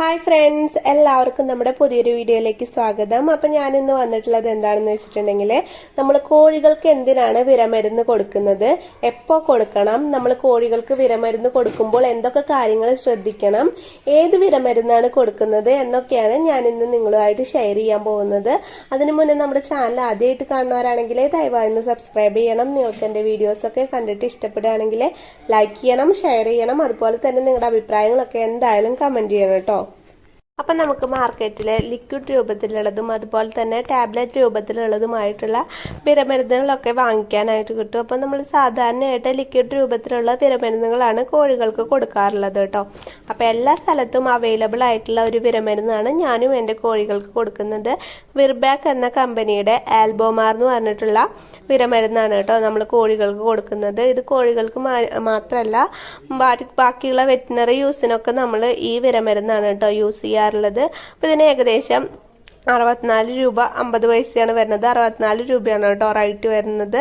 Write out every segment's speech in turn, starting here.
Hi friends എല്ലാവർക്കും നമ്മുടെ പുതിയൊരു വീഡിയോയിലേക്ക് സ്വാഗതം. അപ്പം ഞാനിന്ന് വന്നിട്ടുള്ളത് എന്താണെന്ന് വെച്ചിട്ടുണ്ടെങ്കിൽ നമ്മൾ കോഴികൾക്ക് എന്തിനാണ് വിരമരുന്ന് കൊടുക്കുന്നത്? എപ്പോൾ കൊടുക്കണം? നമ്മൾ കോഴികൾക്ക് വിരമരുന്ന് കൊടുക്കുമ്പോൾ എന്തൊക്കെ കാര്യങ്ങൾ ശ്രദ്ധിക്കണം? ഏത് വിരമരുന്നാണ് കൊടുക്കുന്നത് എന്നൊക്കെയാണ് ഞാൻ ഇന്ന് നിങ്ങളുമായിട്ട് ഷെയർ ചെയ്യാൻ പോകുന്നത്. അതിനു മുന്നേ നമ്മുടെ ചാനൽ ആദ്യമായിട്ട് കാണുന്നവരാണെങ്കിൽ ദയവായി ഒന്ന് സബ്സ്ക്രൈബ് ചെയ്യണം. നിങ്ങൾക്ക് എന്റെ വീഡിയോസൊക്കെ കണ്ടിട്ട് ഇഷ്ടപ്പെടുകയാണെങ്കിൽ ലൈക്ക് ചെയ്യണം ഷെയർ ചെയ്യണം. അതുപോലെ തന്നെ നിങ്ങളുടെ അഭിപ്രായങ്ങളൊക്കെ എന്തായാലും കമന്റ് ചെയ്യണം കേട്ടോ. അപ്പം നമുക്ക് മാർക്കറ്റിൽ ലിക്വിഡ് രൂപത്തിലുള്ളതും അതുപോലെ തന്നെ ടാബ്ലറ്റ് രൂപത്തിലുള്ളതുമായിട്ടുള്ള വിരമരുന്നുകളൊക്കെ വാങ്ങിക്കാനായിട്ട് കിട്ടും. അപ്പം നമ്മൾ സാധാരണയായിട്ട് ലിക്വിഡ് രൂപത്തിലുള്ള വിരമരുന്നുകളാണ് കോഴികൾക്ക് കൊടുക്കാറുള്ളത് കേട്ടോ. അപ്പം എല്ലാ സ്ഥലത്തും അവൈലബിൾ ആയിട്ടുള്ള ഒരു വിരമരുന്നാണ് ഞാനും എന്റെ കോഴികൾക്ക് കൊടുക്കുന്നത്. വിർബാക്ക് എന്ന കമ്പനിയുടെ ആൽബോമാർ എന്ന് പറഞ്ഞിട്ടുള്ള വിരമരുന്നാണ് കേട്ടോ നമ്മൾ കോഴികൾക്ക് കൊടുക്കുന്നത്. ഇത് കോഴികൾക്ക് മാത്രമല്ല ബാക്കിയുള്ള വെറ്റിനറി യൂസിനൊക്കെ നമ്മൾ ഈ വിരമരുന്നാണ് കേട്ടോ യൂസ് ചെയ്യാറുള്ളത്. അപ്പൊ ഇതിന് ഏകദേശം അറുപത്തിനാല് രൂപ അമ്പത് പൈസയാണ് വരുന്നത്. അറുപത്തിനാല് രൂപയാണ് കേട്ടോ റൈറ്റ് വരുന്നത്.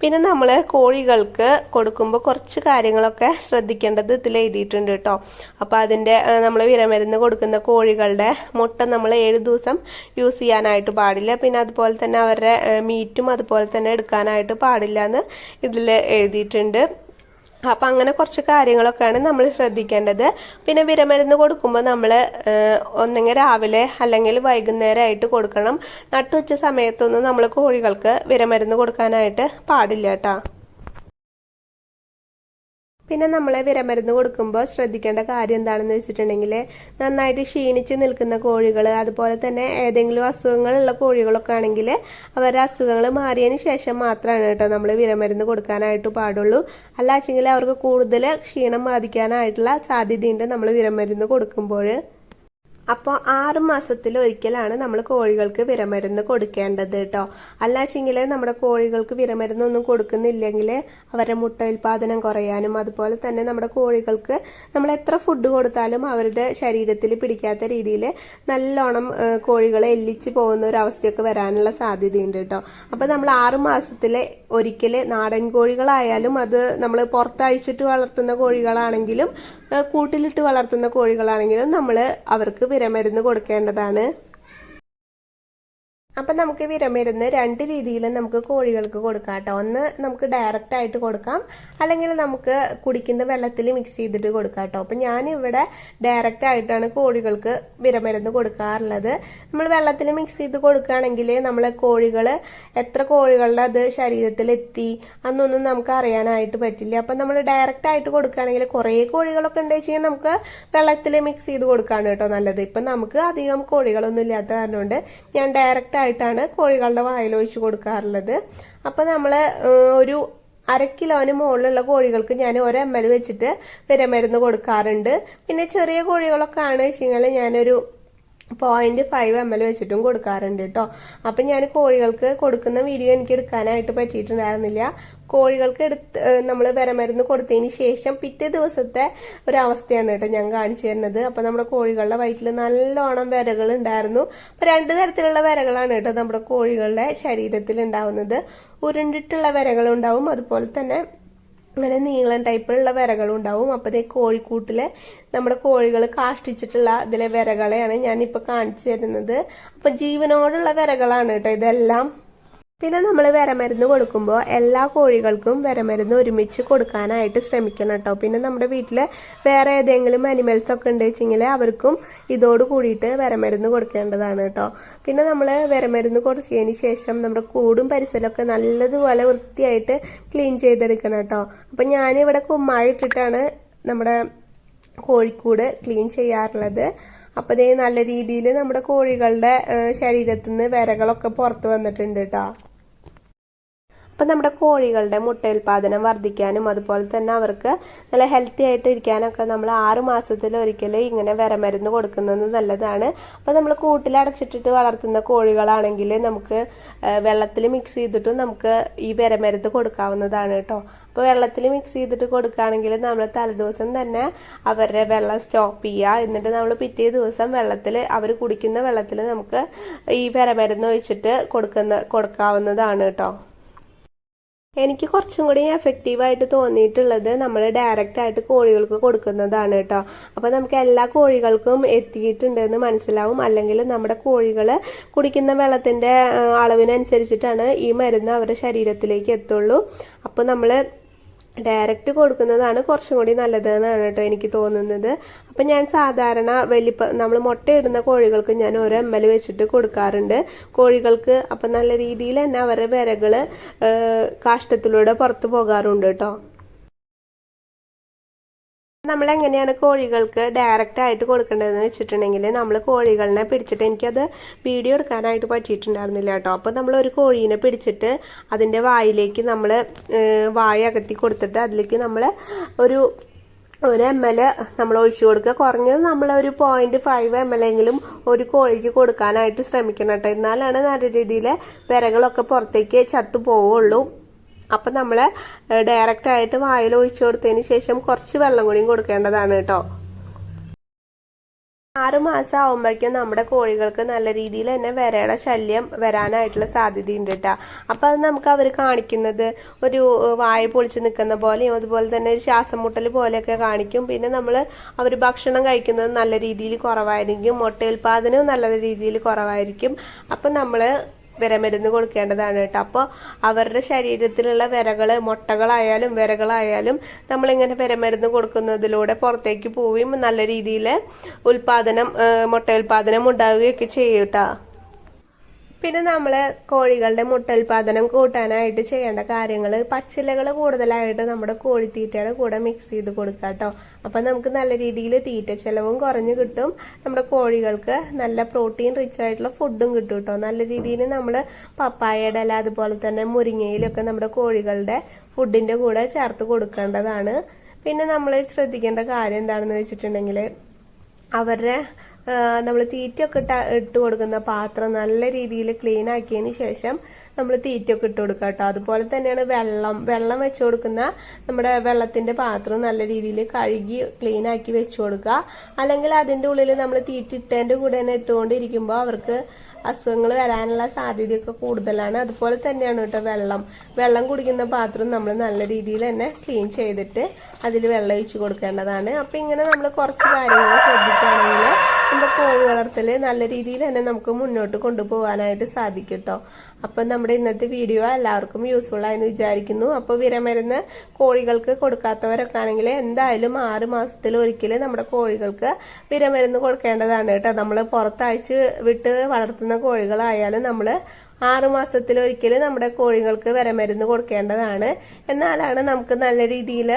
പിന്നെ നമ്മൾ കോഴികൾക്ക് കൊടുക്കുമ്പോൾ കുറച്ച് കാര്യങ്ങളൊക്കെ ശ്രദ്ധിക്കേണ്ടത് ഇതിൽ എഴുതിയിട്ടുണ്ട് കേട്ടോ. അപ്പോൾ അതിന്റെ നമ്മൾ വിരമരുന്ന് കൊടുക്കുന്ന കോഴികളുടെ മുട്ട നമ്മൾ ഏഴ് ദിവസം യൂസ് ചെയ്യാനായിട്ട് പാടില്ല. പിന്നെ അതുപോലെ തന്നെ അവരുടെ മീറ്റും അതുപോലെ തന്നെ എടുക്കാനായിട്ട് പാടില്ല എന്ന് ഇതിൽ എഴുതിയിട്ടുണ്ട്. അപ്പം അങ്ങനെ കുറച്ച് കാര്യങ്ങളൊക്കെയാണ് നമ്മൾ ശ്രദ്ധിക്കേണ്ടത്. പിന്നെ വിരമരുന്ന് കൊടുക്കുമ്പോൾ നമ്മൾ ഒന്നെങ്കിൽ രാവിലെ അല്ലെങ്കിൽ വൈകുന്നേരമായിട്ട് കൊടുക്കണം. നട്ടുച്ച സമയത്തൊന്നും നമ്മൾ കോഴികൾക്ക് വിരമരുന്ന് കൊടുക്കാനായിട്ട് പാടില്ല കേട്ടോ. പിന്നെ നമ്മളെ വിരമരുന്ന് കൊടുക്കുമ്പോൾ ശ്രദ്ധിക്കേണ്ട കാര്യം എന്താണെന്ന് വെച്ചിട്ടുണ്ടെങ്കിൽ നന്നായിട്ട് ക്ഷീണിച്ച് നിൽക്കുന്ന കോഴികൾ അതുപോലെ തന്നെ ഏതെങ്കിലും അസുഖങ്ങളുള്ള കോഴികളൊക്കെ ആണെങ്കിൽ അവരുടെ അസുഖങ്ങൾ മാറിയതിന് ശേഷം മാത്രമാണ് കേട്ടോ നമ്മൾ വിരമരുന്ന് കൊടുക്കാനായിട്ട് പാടുള്ളൂ. അല്ലാച്ചെങ്കിൽ അവർക്ക് കൂടുതൽ ക്ഷീണം ബാധിക്കാനായിട്ടുള്ള സാധ്യതയുണ്ട് നമ്മൾ വിരമരുന്ന് കൊടുക്കുമ്പോൾ അപ്പോൾ ആറ് മാസത്തിൽ ഒരിക്കലാണ് നമ്മൾ കോഴികൾക്ക് വിരമരുന്ന് കൊടുക്കേണ്ടത് കേട്ടോ അല്ലാച്ചെങ്കിൽ നമ്മുടെ കോഴികൾക്ക് വിരമരുന്നൊന്നും കൊടുക്കുന്നില്ലെങ്കിൽ അവരുടെ മുട്ട ഉൽപാദനം കുറയാനും അതുപോലെ തന്നെ നമ്മുടെ കോഴികൾക്ക് നമ്മൾ എത്ര ഫുഡ് കൊടുത്താലും അവരുടെ ശരീരത്തിൽ പിടിക്കാത്ത രീതിയിൽ നല്ലോണം കോഴികളെ എല്ലിച്ച് പോകുന്ന ഒരു അവസ്ഥയൊക്കെ വരാനുള്ള സാധ്യതയുണ്ട് കേട്ടോ അപ്പോൾ നമ്മൾ ആറ് മാസത്തിൽ ഒരിക്കൽ നാടൻ കോഴികളായാലും അത് നമ്മൾ പുറത്തയച്ചിട്ട് വളർത്തുന്ന കോഴികളാണെങ്കിലും കൂട്ടിലിട്ട് വളർത്തുന്ന കോഴികളാണെങ്കിലും നമ്മൾ അവർക്ക് വിരമരുന്ന് കൊടുക്കേണ്ടതാണ്. അപ്പം നമുക്ക് വിരമരുന്ന് രണ്ട് രീതിയിൽ നമുക്ക് കോഴികൾക്ക് കൊടുക്കാം കേട്ടോ. ഒന്ന് നമുക്ക് ഡയറക്റ്റ് ആയിട്ട് കൊടുക്കാം. അല്ലെങ്കിൽ നമുക്ക് കുടിക്കുന്ന വെള്ളത്തിൽ മിക്സ് ചെയ്തിട്ട് കൊടുക്കാം കേട്ടോ. അപ്പം ഞാനിവിടെ ഡയറക്റ്റ് ആയിട്ടാണ് കോഴികൾക്ക് വിരമരുന്ന് കൊടുക്കാറുള്ളത്. നമ്മൾ വെള്ളത്തിൽ മിക്സ് ചെയ്ത് കൊടുക്കുകയാണെങ്കിൽ നമ്മളെ കോഴികൾ എത്ര കോഴികളുടെ അത് ശരീരത്തിലെത്തി അന്നൊന്നും നമുക്ക് അറിയാനായിട്ട് പറ്റില്ല. അപ്പം നമ്മൾ ഡയറക്റ്റ് ആയിട്ട് കൊടുക്കുകയാണെങ്കിൽ കുറേ കോഴികളൊക്കെ ഉണ്ട് വെച്ചാൽ നമുക്ക് വെള്ളത്തിൽ മിക്സ് ചെയ്ത് കൊടുക്കാണ് കേട്ടോ നല്ലത്. ഇപ്പം നമുക്ക് അധികം കോഴികളൊന്നും ഇല്ലാത്ത കാരണം കൊണ്ട് ഞാൻ ഡയറക്റ്റ് ആയിട്ടാണ് കോഴികളുടെ വായിൽ ഒഴിച്ചു കൊടുക്കാറുള്ളത്. അപ്പോൾ നമ്മൾ ഒരു അര കിലോന് മുകളിലുള്ള കോഴികൾക്ക് ഞാൻ ഒരു എം എൽ വെച്ചിട്ട് വിരമരുന്ന് കൊടുക്കാറുണ്ട്. പിന്നെ ചെറിയ കോഴികളൊക്കെ ആണ് വെച്ചാൽ ഞാനൊരു പോയിന്റ് ഫൈവ് എം എൽ വെച്ചിട്ടും കൊടുക്കാറുണ്ട് കേട്ടോ അപ്പം ഞാൻ കോഴികൾക്ക് കൊടുക്കുന്ന വീഡിയോ എനിക്ക് എടുക്കാനായിട്ട് പറ്റിയിട്ടുണ്ടായിരുന്നില്ല. കോഴികൾക്ക് എടുത്ത് നമ്മൾ വിരമരുന്ന് കൊടുത്തതിന് ശേഷം പിറ്റേ ദിവസത്തെ ഒരു അവസ്ഥയാണ് കേട്ടോ ഞാൻ കാണിച്ചു തരുന്നത്. അപ്പം നമ്മുടെ കോഴികളുടെ വയറ്റിൽ നല്ലോണം വിരകൾ ഉണ്ടായിരുന്നു. അപ്പം രണ്ട് തരത്തിലുള്ള വിരകളാണ് കേട്ടോ നമ്മുടെ കോഴികളുടെ ശരീരത്തിൽ ഉണ്ടാവുന്നത്. ഉരുണ്ടിട്ടുള്ള വിരകളുണ്ടാവും. അതുപോലെ തന്നെ അങ്ങനെ നീളം ടൈപ്പിലുള്ള വിരകളും ഉണ്ടാവും അപ്പോൾ ഇതേ കോഴിക്കൂട്ടിലെ നമ്മുടെ കോഴികൾ കാഷ്ടിച്ചിട്ടുള്ള ഇതിലെ വിരകളെയാണ് ഞാനിപ്പോൾ കാണിച്ചു തരുന്നത്. അപ്പം ജീവനോടുള്ള വിരകളാണ് കേട്ടോ ഇതെല്ലാം. പിന്നെ നമ്മൾ വിരമരുന്ന് കൊടുക്കുമ്പോൾ എല്ലാ കോഴികൾക്കും വിരമരുന്ന് ഒരുമിച്ച് കൊടുക്കാനായിട്ട് ശ്രമിക്കണം കേട്ടോ പിന്നെ നമ്മുടെ വീട്ടിൽ വേറെ ഏതെങ്കിലും അനിമൽസ് ഒക്കെ ഉണ്ട് വെച്ചെങ്കിൽ അവർക്കും ഇതോട് കൂടിയിട്ട് വിരമരുന്ന് കൊടുക്കേണ്ടതാണ് കേട്ടോ പിന്നെ നമ്മൾ വിരമരുന്ന് കൊടുത്തതിന് ശേഷം നമ്മുടെ കൂടും പരിസരമൊക്കെ നല്ലതുപോലെ വൃത്തിയായിട്ട് ക്ലീൻ ചെയ്തെടുക്കണം കേട്ടോ അപ്പം ഞാനിവിടെ കുമ്മായിട്ടിട്ടാണ് നമ്മുടെ കോഴിക്കൂട് ക്ലീൻ ചെയ്യാറുള്ളത്. അപ്പോൾ ഇതേ നല്ല രീതിയിൽ നമ്മുടെ കോഴികളുടെ ശരീരത്തിൽ നിന്ന് വിരകളൊക്കെ പുറത്ത് വന്നിട്ടുണ്ട് കേട്ടോ അപ്പം നമ്മുടെ കോഴികളുടെ മുട്ട ഉൽപ്പാദനം വർദ്ധിക്കാനും അതുപോലെ തന്നെ അവർക്ക് നല്ല ഹെൽത്തി ആയിട്ട് ഇരിക്കാനൊക്കെ നമ്മൾ ആറ് മാസത്തിൽ ഒരിക്കൽ ഇങ്ങനെ വിരമരുന്ന് കൊടുക്കുന്നത് നല്ലതാണ്. അപ്പം നമ്മൾ കൂട്ടിലടച്ചിട്ടിട്ട് വളർത്തുന്ന കോഴികളാണെങ്കിൽ നമുക്ക് വെള്ളത്തിൽ മിക്സ് ചെയ്തിട്ടും നമുക്ക് ഈ വിരമരുന്ന് കൊടുക്കാവുന്നതാണ് കേട്ടോ. അപ്പോൾ വെള്ളത്തിൽ മിക്സ് ചെയ്തിട്ട് കൊടുക്കുകയാണെങ്കിൽ നമ്മൾ തലേദിവസം തന്നെ അവരുടെ വെള്ളം സ്റ്റോപ്പ് ചെയ്യുക. എന്നിട്ട് നമ്മൾ പിറ്റേ ദിവസം വെള്ളത്തിൽ അവർ കുടിക്കുന്ന വെള്ളത്തിൽ നമുക്ക് ഈ വിരമരുന്ന് ഒഴിച്ചിട്ട് കൊടുക്കുന്ന കൊടുക്കാവുന്നതാണ് കേട്ടോ. എനിക്ക് കുറച്ചും കൂടി എഫക്റ്റീവായിട്ട് തോന്നിയിട്ടുള്ളത് നമ്മൾ ഡയറക്റ്റ് ആയിട്ട് കോഴികൾക്ക് കൊടുക്കുന്നതാണ് കേട്ടോ. അപ്പോൾ നമുക്ക് എല്ലാ കോഴികൾക്കും എത്തിയിട്ടുണ്ടെന്ന് മനസ്സിലാവും. അല്ലെങ്കിൽ നമ്മുടെ കോഴികൾ കുടിക്കുന്ന വെള്ളത്തിന്റെ അളവിനനുസരിച്ചിട്ടാണ് ഈ മരുന്ന് അവരുടെ ശരീരത്തിലേക്ക് എത്തുള്ളൂ. അപ്പോൾ നമ്മൾ ഡയറക്റ്റ് കൊടുക്കുന്നതാണ് കുറച്ചും കൂടി നല്ലത് എന്നാണ് കേട്ടോ എനിക്ക് തോന്നുന്നത്. അപ്പം ഞാൻ സാധാരണ വലിപ്പ നമ്മൾ മുട്ടയിടുന്ന കോഴികൾക്ക് ഞാൻ ഒരു എം എൽ വെച്ചിട്ട് കൊടുക്കാറുണ്ട്. കോഴികൾക്ക് അപ്പം നല്ല രീതിയിൽ തന്നെ അവരുടെ വിരകൾ കാഷ്ടത്തിലൂടെ പുറത്തു പോകാറുണ്ട് കേട്ടോ. നമ്മൾ എങ്ങനെയാണ് കോഴികൾക്ക് ഡയറക്റ്റ് ആയിട്ട് കൊടുക്കേണ്ടതെന്ന് വെച്ചിട്ടുണ്ടെങ്കിൽ നമ്മൾ കോഴികളിനെ പിടിച്ചിട്ട് എനിക്കത് വീഡിയോ എടുക്കാനായിട്ട് പറ്റിയിട്ടുണ്ടായിരുന്നില്ല കേട്ടോ. അപ്പോൾ നമ്മൾ ഒരു കോഴീനെ പിടിച്ചിട്ട് അതിന്റെ വായിലേക്ക് നമ്മൾ വായ അകത്തി കൊടുത്തിട്ട് അതിലേക്ക് നമ്മൾ ഒരു ഒരു എം എൽ നമ്മൾ ഒഴിച്ചു കൊടുക്കുക. കുറഞ്ഞത് നമ്മൾ ഒരു പോയിന്റ് ഫൈവ് എം എൽ എങ്കിലും ഒരു കോഴിക്ക് കൊടുക്കാനായിട്ട് ശ്രമിക്കണം കേട്ടോ. എന്നാലാണ് നല്ല രീതിയിൽ വിരകളൊക്കെ പുറത്തേക്ക് ചത്തു പോവുള്ളൂ അപ്പം നമ്മൾ ഡയറക്റ്റ് ആയിട്ട് വായിൽ ഒഴിച്ചു കൊടുത്തതിന് ശേഷം കുറച്ച് വെള്ളം കൂടിയും കൊടുക്കേണ്ടതാണ് കേട്ടോ. ആറ് മാസം ആവുമ്പോഴേക്കും നമ്മുടെ കോഴികൾക്ക് നല്ല രീതിയിൽ തന്നെ വിരയുടെ ശല്യം വരാനായിട്ടുള്ള സാധ്യതയുണ്ട് കേട്ടോ. അപ്പം അത് നമുക്ക് അവർ കാണിക്കുന്നത് ഒരു വായ പൊളിച്ച് നിൽക്കുന്ന പോലെയും അതുപോലെ തന്നെ ഒരു ശ്വാസം മുട്ടൽ പോലെയൊക്കെ കാണിക്കും. പിന്നെ നമ്മൾ അവർ ഭക്ഷണം കഴിക്കുന്നത് നല്ല രീതിയിൽ കുറവായിരിക്കും. മുട്ട ഉൽപ്പാദനവും നല്ല രീതിയിൽ കുറവായിരിക്കും. അപ്പം നമ്മൾ വിരമരുന്ന് കൊടുക്കേണ്ടതാണ് കേട്ടോ. അപ്പോൾ അവരുടെ ശരീരത്തിലുള്ള വിരകൾ മുട്ടകളായാലും വിരകളായാലും നമ്മളിങ്ങനെ വിരമരുന്ന് കൊടുക്കുന്നതിലൂടെ പുറത്തേക്ക് പോവുകയും നല്ല രീതിയിൽ ഉൽപാദനം മുട്ട ഉൽപാദനം ഉണ്ടാവുകയൊക്കെ ചെയ്യും കേട്ടോ. പിന്നെ നമ്മൾ കോഴികളുടെ മുട്ട ഉൽപാദനം കൂട്ടാനായിട്ട് ചെയ്യേണ്ട കാര്യങ്ങൾ പച്ചിലകൾ കൂടുതലായിട്ട് നമ്മുടെ കോഴിത്തീറ്റയുടെ കൂടെ മിക്സ് ചെയ്ത് കൊടുക്കുക കേട്ടോ അപ്പം നമുക്ക് നല്ല രീതിയിൽ തീറ്റ ചെലവും കുറഞ്ഞു കിട്ടും. നമ്മുടെ കോഴികൾക്ക് നല്ല പ്രോട്ടീൻ റിച്ച് ആയിട്ടുള്ള ഫുഡും കിട്ടും കേട്ടോ നല്ല രീതിയിൽ നമ്മൾ പപ്പായയുടെ ഇല അതുപോലെ തന്നെ മുരിങ്ങയിലൊക്കെ നമ്മുടെ കോഴികളുടെ ഫുഡിന്റെ കൂടെ ചേർത്ത് കൊടുക്കേണ്ടതാണ്. പിന്നെ നമ്മൾ ശ്രദ്ധിക്കേണ്ട കാര്യം എന്താണെന്ന് വെച്ചിട്ടുണ്ടെങ്കിൽ അവരുടെ നമ്മൾ തീറ്റയൊക്കെ ഇട്ട ഇട്ട് കൊടുക്കുന്ന പാത്രം നല്ല രീതിയിൽ ക്ലീൻ ആക്കിയതിന് ശേഷം നമ്മൾ തീറ്റയൊക്കെ ഇട്ട് കൊടുക്കുക കേട്ടോ അതുപോലെ തന്നെയാണ് വെള്ളം. വെള്ളം വെച്ച് കൊടുക്കുന്ന നമ്മുടെ വെള്ളത്തിന്റെ പാത്രം നല്ല രീതിയിൽ കഴുകി ക്ലീൻ ആക്കി വെച്ച് കൊടുക്കുക അല്ലെങ്കിൽ അതിന്റെ ഉള്ളിൽ നമ്മൾ തീറ്റ ഇട്ടതിന്റെ കൂടെ തന്നെ ഇട്ടുകൊണ്ടിരിക്കുമ്പോൾ അവർക്ക് അസുഖങ്ങൾ വരാനുള്ള സാധ്യതയൊക്കെ കൂടുതലാണ്. അതുപോലെ തന്നെയാണ് കേട്ടോ വെള്ളം. വെള്ളം കുടിക്കുന്ന പാത്രം നമ്മൾ നല്ല രീതിയിൽ തന്നെ ക്ലീൻ ചെയ്തിട്ട് അതിൽ വെള്ളം ഒഴിച്ച് കൊടുക്കേണ്ടതാണ്. അപ്പം ഇങ്ങനെ നമ്മൾ കുറച്ച് കാര്യങ്ങൾ ശ്രദ്ധിക്കുകയാണെങ്കിൽ നമ്മുടെ കോഴി വളർത്തൽ നല്ല രീതിയിൽ തന്നെ നമുക്ക് മുന്നോട്ട് കൊണ്ടുപോകാനായിട്ട് സാധിക്കും കേട്ടോ അപ്പം നമ്മുടെ ഇന്നത്തെ വീഡിയോ എല്ലാവർക്കും യൂസ്ഫുൾ ആയെന്ന് വിചാരിക്കുന്നു. അപ്പോൾ വിരമരുന്ന് കോഴികൾക്ക് കൊടുക്കാത്തവരൊക്കെ ആണെങ്കിൽ എന്തായാലും ആറ് മാസത്തിൽ ഒരിക്കൽ നമ്മുടെ കോഴികൾക്ക് വിരമരുന്ന് കൊടുക്കേണ്ടതാണ് കേട്ടോ. നമ്മൾ പുറത്തയച്ച് വിട്ട് വളർത്തുന്ന കോഴികളായാലും നമ്മൾ ആറ് മാസത്തിൽ ഒരിക്കൽ നമ്മുടെ കോഴികൾക്ക് വിരമരുന്ന് കൊടുക്കേണ്ടതാണ്. എന്നാലാണ് നമുക്ക് നല്ല രീതിയിൽ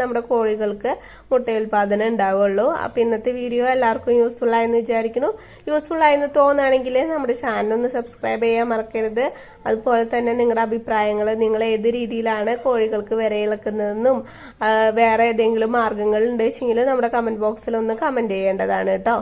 നമ്മുടെ കോഴികൾക്ക് മുട്ടയുൽപാദനം ഉണ്ടാവുള്ളൂ. അപ്പം ഇന്നത്തെ വീഡിയോ എല്ലാവർക്കും യൂസ്ഫുൾ ആയെന്ന് വിചാരിക്കുന്നു. യൂസ്ഫുൾ ആയെന്ന് തോന്നുകയാണെങ്കിൽ നമ്മുടെ ചാനൽ ഒന്ന് സബ്സ്ക്രൈബ് ചെയ്യാൻ മറക്കരുത്. അതുപോലെ തന്നെ നിങ്ങളുടെ അഭിപ്രായങ്ങൾ നിങ്ങൾ ഏത് രീതിയിലാണ് കോഴികൾക്ക് വിരയിളക്കുന്നതെന്നും വേറെ ഏതെങ്കിലും മാർഗങ്ങൾ ഉണ്ട് വെച്ചെങ്കിൽ നമ്മുടെ കമന്റ് ബോക്സിൽ ഒന്ന് കമന്റ് ചെയ്യേണ്ടതാണ് കേട്ടോ.